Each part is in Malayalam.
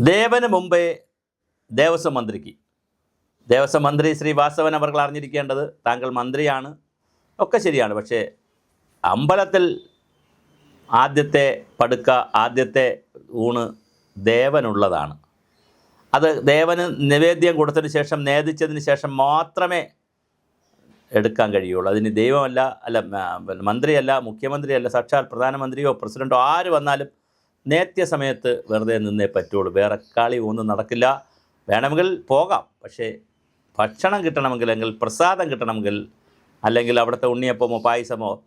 ദേവന് മുമ്പേ ദേവസ്വം മന്ത്രിക്ക്. ദേവസ്വം മന്ത്രി ശ്രീ വാസവൻ അവർ അറിഞ്ഞിരിക്കേണ്ടത് താങ്കൾ മന്ത്രിയാണ്. ഒക്കെ ശരിയാണ്. പക്ഷേ അമ്പലത്തിൽ ആദ്യത്തെ പടുക്ക ആദ്യത്തെ ഊണ് ദേവനുള്ളതാണ്. അത് ദേവന് നിവേദ്യം കൊടുത്തതിന് ശേഷം നേദിച്ചതിന് ശേഷം മാത്രമേ എടുക്കാൻ കഴിയുള്ളൂ. അതിന് ദൈവമല്ല അല്ല മന്ത്രിയല്ല മുഖ്യമന്ത്രിയല്ല സാക്ഷാൽ പ്രധാനമന്ത്രിയോ പ്രസിഡന്റോ ആര് വന്നാലും നേത്യ സമയത്ത് വെറുതെ നിന്നേ പറ്റുള്ളൂ. വേറെ കളി ഒന്നും നടക്കില്ല. വേണമെങ്കിൽ പോകാം. പക്ഷേ ഭക്ഷണം കിട്ടണമെങ്കിൽ അല്ലെങ്കിൽ പ്രസാദം കിട്ടണമെങ്കിൽ അല്ലെങ്കിൽ അവിടുത്തെ ഉണ്ണിയപ്പമോ പായസമോ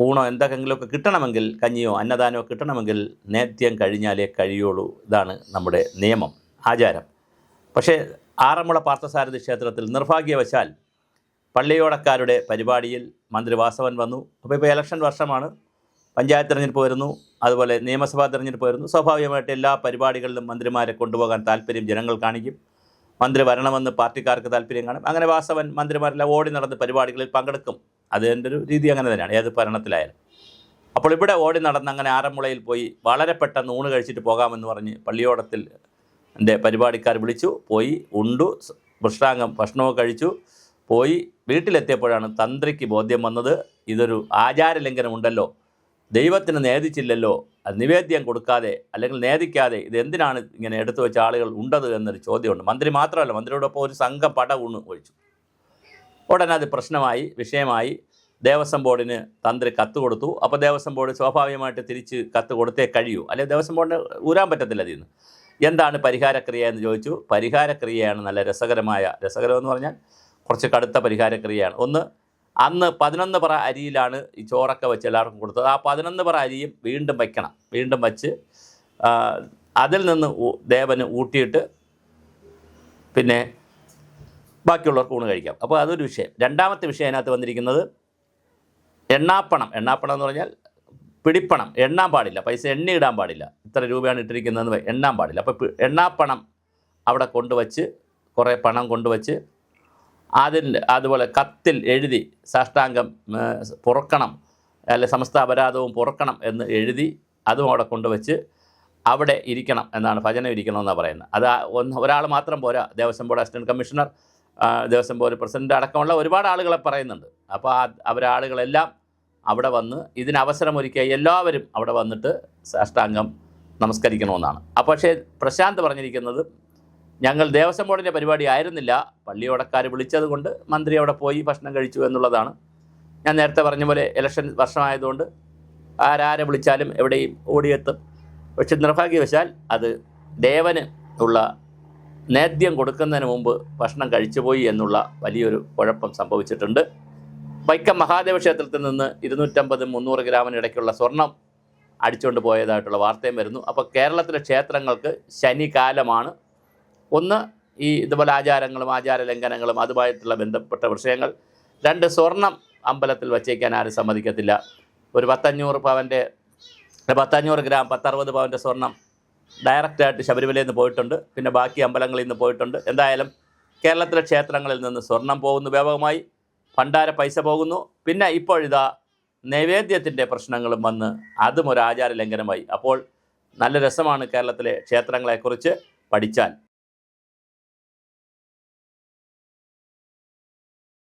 ഊണോ എന്തെങ്കിലുമൊക്കെ കിട്ടണമെങ്കിൽ കഞ്ഞിയോ അന്നദാനമോ കിട്ടണമെങ്കിൽ നേത്യം കഴിഞ്ഞാലേ കഴിയുള്ളൂ. ഇതാണ് നമ്മുടെ നിയമം ആചാരം. പക്ഷേ ആറന്മുള പാർത്ഥസാരഥി ക്ഷേത്രത്തിൽ നിർഭാഗ്യവശാൽ പള്ളിയോടക്കാരുടെ പരിപാടിയിൽ മന്ത്രി വാസവൻ വന്നു. അപ്പോൾ ഇപ്പോൾ ഇലക്ഷൻ വർഷമാണ്. പഞ്ചായത്ത് തിരഞ്ഞെടുപ്പ് വരുന്നു അതുപോലെ നിയമസഭാ തിരഞ്ഞെടുപ്പ് വരുന്നു. സ്വാഭാവികമായിട്ട് എല്ലാ പരിപാടികളിലും മന്ത്രിമാരെ കൊണ്ടുപോകാൻ താല്പര്യം ജനങ്ങൾ കാണിക്കും. മന്ത്രി വരണമെന്ന് പാർട്ടിക്കാർക്ക് താല്പര്യം കാണും. അങ്ങനെ വാസവൻ മന്ത്രിമാരെല്ലാം ഓടി നടന്ന് പരിപാടികളിൽ പങ്കെടുക്കും. അതിന്റെ ഒരു രീതി അങ്ങനെ തന്നെയാണ് ഏത് ഭരണത്തിലായാലും. അപ്പോൾ ഇവിടെ ഓടി നടന്ന് അങ്ങനെ ആറന്മുളയിൽ പോയി വളരെ പെട്ടെന്ന് ഊണ് കഴിച്ചിട്ട് പോകാമെന്ന് പറഞ്ഞ് പള്ളിയോടത്തിൽ എന്റെ പരിപാടിക്കാർ വിളിച്ചു. പോയി ഉണ്ടു സ് ഭക്ഷണവും കഴിച്ചു. പോയി വീട്ടിലെത്തിയപ്പോഴാണ് തന്ത്രിക്ക് ബോധ്യം വന്നത് ഇതൊരു ആചാരലംഘനമുണ്ടല്ലോ. ദൈവത്തിന് നേദിച്ചില്ലല്ലോ അത് നിവേദ്യം കൊടുക്കാതെ അല്ലെങ്കിൽ നേദിക്കാതെ ഇത് എന്തിനാണ് ഇങ്ങനെ എടുത്തു വെച്ച ആളുകൾ ഉണ്ടത് എന്നൊരു ചോദ്യമുണ്ട്. മന്ത്രി മാത്രമല്ല മന്ത്രിയോടൊപ്പം ഒരു സംഘം പട ഊണ് ഒഴിച്ചു. ഉടനെ അത് പ്രശ്നമായി വിഷയമായി. ദേവസ്വം ബോർഡിന് തന്ത്രി കത്ത് കൊടുത്തു. അപ്പോൾ ദേവസ്വം ബോർഡ് സ്വാഭാവികമായിട്ട് തിരിച്ച് കത്ത് കൊടുത്തേ കഴിയൂ. അല്ലെങ്കിൽ ദേവസ്വം ബോർഡിന് ഊരാൻ പറ്റത്തില്ല അതിൽ എന്താണ് പരിഹാരക്രിയ എന്ന് ചോദിച്ചു. പരിഹാരക്രിയയാണ് നല്ല രസകരമായ രസകരമെന്ന് പറഞ്ഞാൽ കുറച്ച് കടുത്ത പരിഹാരക്രിയയാണ്. ഒന്ന് അന്ന് പതിനൊന്ന് പറ അരിയിലാണ് ഈ ചോറൊക്കെ വെച്ച് എല്ലാവർക്കും കൊടുത്തത്. ആ പതിനൊന്ന് പറ അരിയും വീണ്ടും വയ്ക്കണം വീണ്ടും വച്ച് അതിൽ നിന്ന് ദേവന് ഊട്ടിയിട്ട് പിന്നെ ബാക്കിയുള്ളവർക്ക് ഊണ് കഴിക്കാം. അപ്പോൾ അതൊരു വിഷയം. രണ്ടാമത്തെ വിഷയം അതിനകത്ത് വന്നിരിക്കുന്നത് എണ്ണാപ്പണം. എണ്ണാപ്പണം എന്ന് പറഞ്ഞാൽ പിടിപ്പണം. എണ്ണാൻ പാടില്ല. പൈസ എണ്ണി ഇടാൻ പാടില്ല. ഇത്ര രൂപയാണ് ഇട്ടിരിക്കുന്നതെന്ന് എണ്ണാൻ പാടില്ല. അപ്പോൾ എണ്ണാപ്പണം അവിടെ കൊണ്ടുവച്ച് കുറേ പണം കൊണ്ടുവച്ച് അതിൽ അതുപോലെ കത്തിൽ എഴുതി സാഷ്ടാംഗം പുറക്കണം അല്ലെ സമസ്ത അപരാധവും പുറക്കണം എന്ന് എഴുതി അതും അവിടെ കൊണ്ടുവച്ച് അവിടെ ഇരിക്കണം എന്നാണ് ഭജനം ഇരിക്കണം എന്നാണ് പറയുന്നത്. അത് ഒന്ന് ഒരാൾ മാത്രം പോരാ. Devaswom board assistant commissioner Devaswom board president അടക്കമുള്ള ഒരുപാട് ആളുകളെ പറയുന്നുണ്ട്. അപ്പോൾ ആ അവരാളുകളെല്ലാം അവിടെ വന്ന് ഇതിന് അവസരമൊരുക്കിയ എല്ലാവരും അവിടെ വന്നിട്ട് സാഷ്ടാംഗം നമസ്കരിക്കണമെന്നാണ്. അപ്പോൾ പക്ഷേ പ്രശാന്ത് പറഞ്ഞിരിക്കുന്നത് ഞങ്ങൾ ദേവസ്വം ബോർഡിന്റെ പരിപാടി ആയിരുന്നില്ല. പള്ളിയോടക്കാർ വിളിച്ചത് കൊണ്ട് മന്ത്രി അവിടെ പോയി ഭക്ഷണം കഴിച്ചു എന്നുള്ളതാണ്. ഞാൻ നേരത്തെ പറഞ്ഞ പോലെ ഇലക്ഷൻ വർഷമായതുകൊണ്ട് ആരാരെ വിളിച്ചാലും എവിടെയും ഓടിയെത്തും. പക്ഷെ നിർഭാഗ്യവശാൽ അത് ദേവന് ഉള്ള നേദ്യം കൊടുക്കുന്നതിന് മുമ്പ് ഭക്ഷണം കഴിച്ചുപോയി എന്നുള്ള വലിയൊരു കുഴപ്പം സംഭവിച്ചിട്ടുണ്ട്. വൈക്കം മഹാദേവ ക്ഷേത്രത്തിൽ നിന്ന് ഇരുന്നൂറ്റമ്പത് മുന്നൂറ് ഗ്രാമിനിടയ്ക്കുള്ള സ്വർണം അടിച്ചുകൊണ്ട് പോയതായിട്ടുള്ള വാർത്തയും വരുന്നു. അപ്പോൾ കേരളത്തിലെ ക്ഷേത്രങ്ങൾക്ക് ശനികാലമാണ് ഒന്ന് ഈ ഇതുപോലെ ആചാരങ്ങളും ആചാര ലംഘനങ്ങളും അതുമായിട്ടുള്ള ബന്ധപ്പെട്ട വിഷയങ്ങൾ. രണ്ട് സ്വർണം അമ്പലത്തിൽ വച്ചേക്കാൻ ആരും സമ്മതിക്കത്തില്ല. ഒരു പത്തഞ്ഞൂറ് പവന്റെ പത്തഞ്ഞൂറ് ഗ്രാം പത്തറുപത് പവന്റെ സ്വർണം ഡയറക്റ്റായിട്ട് ശബരിമലയിൽ നിന്ന് പോയിട്ടുണ്ട്. പിന്നെ ബാക്കി അമ്പലങ്ങളിൽ നിന്ന് പോയിട്ടുണ്ട്. എന്തായാലും കേരളത്തിലെ ക്ഷേത്രങ്ങളിൽ നിന്ന് സ്വർണം പോകുന്നു വ്യാപകമായി. ഭണ്ഡാര പൈസ പോകുന്നു. പിന്നെ ഇപ്പോഴിതാ നൈവേദ്യത്തിന്റെ പ്രശ്നങ്ങളും വന്ന് അതും ഒരു ആചാര ലംഘനമായി അപ്പോൾ നല്ല രസമാണ് കേരളത്തിലെ ക്ഷേത്രങ്ങളെക്കുറിച്ച് പഠിച്ചാൽ.